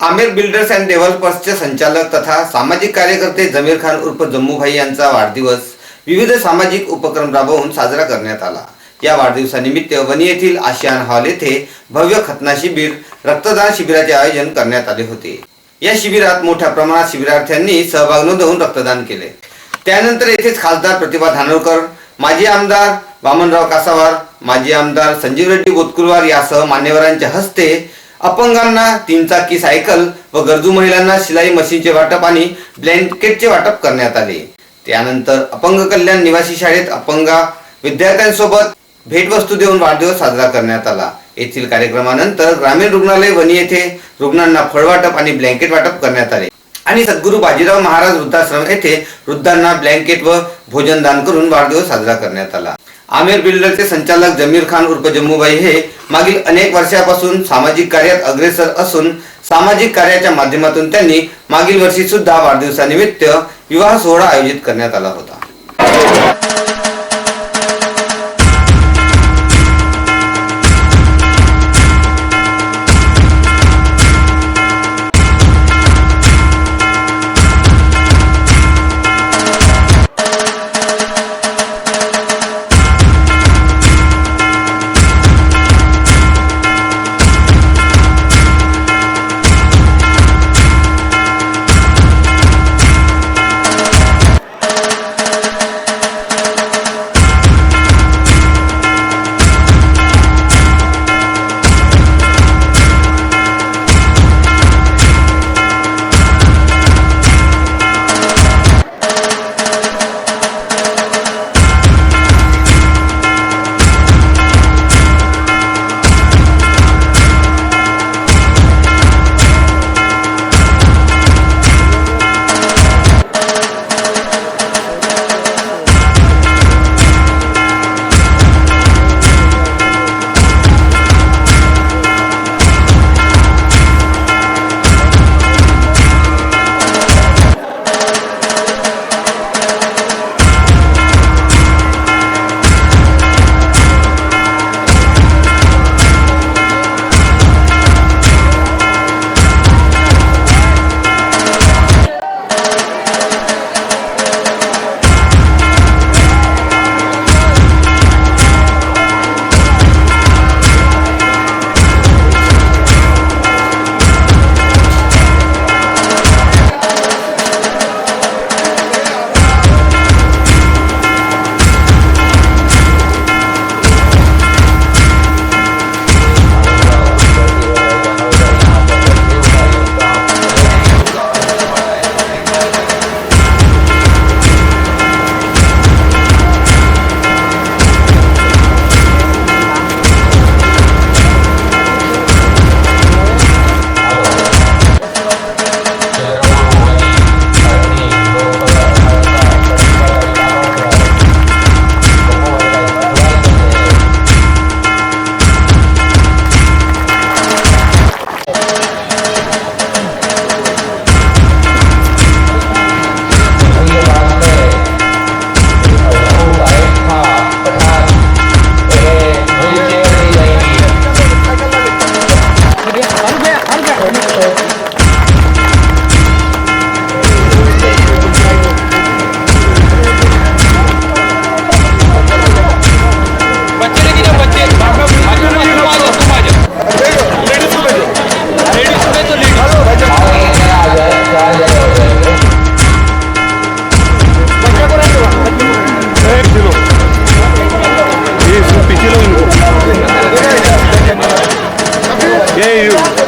Aamir builders and डेव्हलपर्सचे संचालक तथा सामाजिक कार्यकर्ते जमीर खान उर्फ जम्मूभाई यांचा वाढदिवस विविध सामाजिक उपक्रम राबवून साजरा करण्यात आला. या वाढदिवसानिमित्त वनी येथील आशियान हॉल येथे भव्य खतना शिबिर रक्तदान शिबिराचे आयोजन करण्यात आले होते. या शिबिरात मोठ्या प्रमाणात शिबिरार्थ्यांनी सहभाग नोंदवून रक्तदान केले. त्यानंतर येथेच खासदार प्रतिभा धानोरकर माजी आमदार वामनराव कासावार माजी आमदार संजीव रेड्डी बोतकुलवार यासह मान्यवरांच्या हस्ते अपंगांना तीन चाकी सायकल व गरजू महिलांना शिलाई मशीनचे वाटप आणि ब्लँकेटचे वाटप करण्यात आले. त्यानंतर अपंग कल्याण निवासी शाळेत अपंगा विद्यार्थ्यांसोबत भेटवस्तू देऊन वाढदिवस साजरा करण्यात आला. येथील कार्यक्रमानंतर ग्रामीण रुग्णालय वणी येथे रुग्णांना फळवाटप आणि ब्लँकेट वाटप करण्यात आले. आणि सद्गुरू बाजीराव महाराज वृद्धाश्रम येथे वृद्धांना ब्लँकेट व भोजन दान करून वाढदिवस साजरा करण्यात आला. आमिर बिल्डरचे संचालक जमीर खान उर्फ जम्मूबाई हे मागील अनेक वर्षापासून सामाजिक कार्यात अग्रेसर असून सामाजिक कार्याच्या माध्यमातून त्यांनी मागील वर्षी सुद्धा वाढदिवसानिमित्त विवाह सोहळा आयोजित करण्यात आला होता.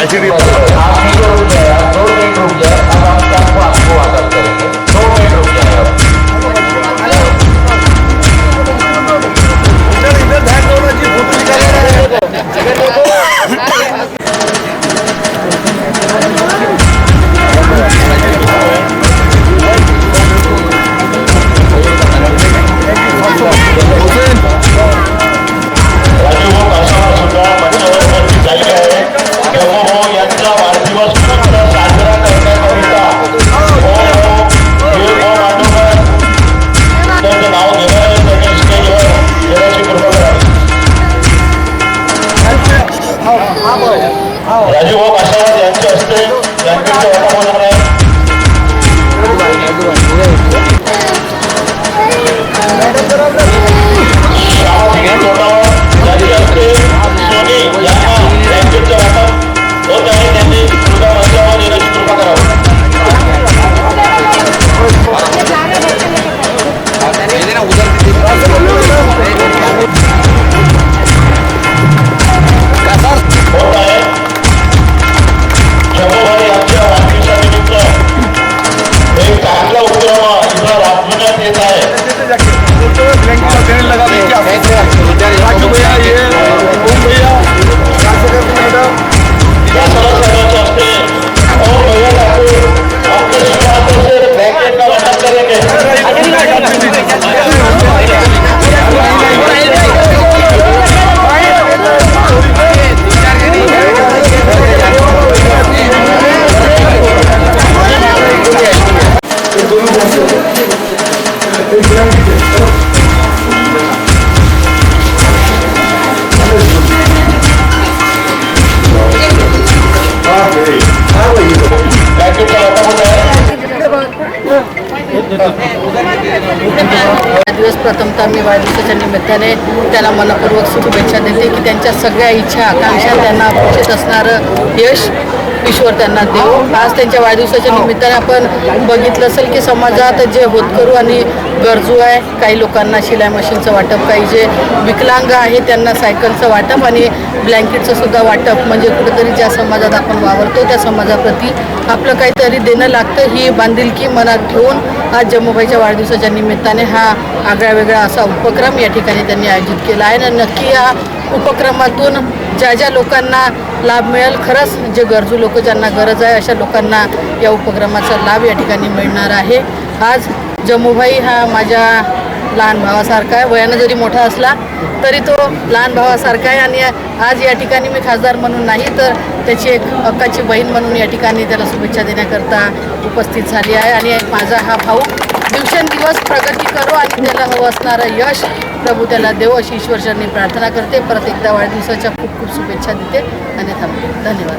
आप ही को दिवस प्रथमतः मी वाढदिवसाच्या निमित्ताने त्याला मनपूर्वक शुभेच्छा देते की त्यांच्या सगळ्या इच्छा आकांक्षा त्यांना अपेक्षित असणारं यश ईश्वर त्यांना देऊ. आज त्यांच्या वाढदिवसाच्या निमित्ताने आपण बघितलं असेल की समाजात जे होतकरू आणि गरजू आहे काही लोकांना शिलाई मशीनचं वाटप काही जे विकलांग आहे त्यांना सायकलचं वाटप आणि ब्लँकेटचं सुद्धा वाटप. म्हणजे कुठेतरी ज्या समाजात आपण वावरतो त्या समाजाप्रती आपलं काहीतरी देणं लागतं ही बांधिलकी मनात ठेवून आज जम्मूबाईच्या वाढदिवसाच्या निमित्ताने हा आगळा वेगळा असा उपक्रम या ठिकाणी त्यांनी आयोजित केला आहे. आणि नक्की या उपक्रमातून ज्या ज्या लोकांना लाभ मिळेल खरंच जे गरजू लोक ज्यांना गरज आहे अशा लोकांना या उपक्रमाचा लाभ या ठिकाणी मिळणार आहे. आज जम्मूभाई हा माझ्या लहान भावासारखा आहे. वयानं जरी मोठा असला तरी तो लहान भावासारखा आहे आणि आज या ठिकाणी मी खासदार म्हणून नाही तर त्याची एक अक्काची बहीण म्हणून या ठिकाणी त्याला शुभेच्छा देण्याकरता उपस्थित झाली आहे. आणि माझा हा भाऊ दिवसेंदिवस प्रगती करो आणि त्याला हवं असणारं यश प्रभू त्याला देव अशी ईश्वरचरणी प्रार्थना करते. परत एकदा वाढदिवसाच्या खूप खूप शुभेच्छा देते. आणि थांबते धन्यवाद.